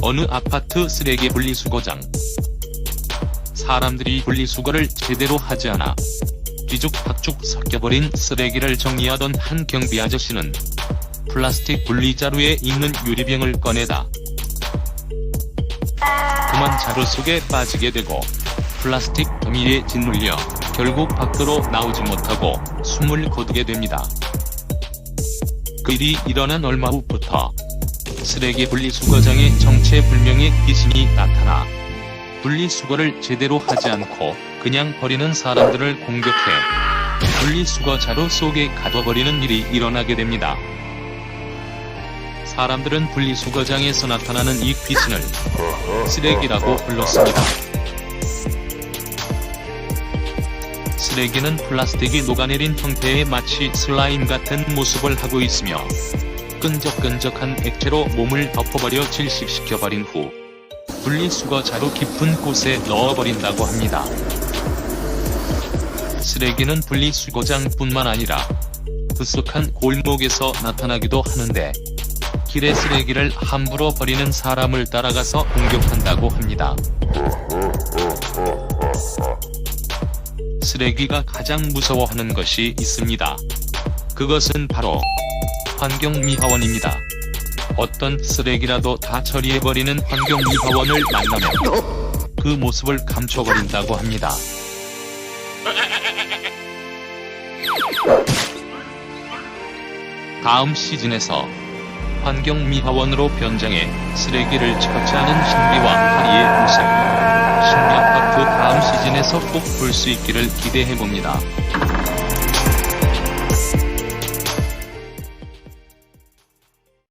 어느 아파트 쓰레기 분리수거장. 사람들이 분리수거를 제대로 하지 않아 뒤죽박죽 섞여버린 쓰레기를 정리하던 한 경비 아저씨는 플라스틱 분리자루에 있는 유리병을 꺼내다 그만 자루 속에 빠지게 되고 플라스틱 더미에 짓눌려 결국 밖으로 나오지 못하고 숨을 거두게 됩니다. 그 일이 일어난 얼마 후부터 쓰레기 분리수거장에 정체불명의 귀신이 나타나 분리수거를 제대로 하지 않고 그냥 버리는 사람들을 공격해 분리수거 자루 속에 가둬버리는 일이 일어나게 됩니다. 사람들은 분리수거장에서 나타나는 이 귀신을 쓰레기라고 불렀습니다. 쓰레기는 플라스틱이 녹아내린 형태의 마치 슬라임 같은 모습을 하고 있으며 끈적끈적한 액체로 몸을 덮어버려 질식시켜버린 후 분리수거 자루 깊은 곳에 넣어버린다고 합니다. 쓰레기는 분리수거장뿐만 아니라 부숙한 골목에서 나타나기도 하는데 길에 쓰레기를 함부로 버리는 사람을 따라가서 공격한다고 합니다. 쓰레기가 가장 무서워하는 것이 있습니다. 그것은 바로 환경미화원입니다. 어떤 쓰레기라도 다 처리해버리는 환경미화원을 만나면 그 모습을 감춰버린다고 합니다. 다음 시즌에서 환경미화원으로 변장해 쓰레기를 처치하는 신비와 파리의 우승 신비아파트 다음 시즌에서 꼭 볼 수 있기를 기대해봅니다.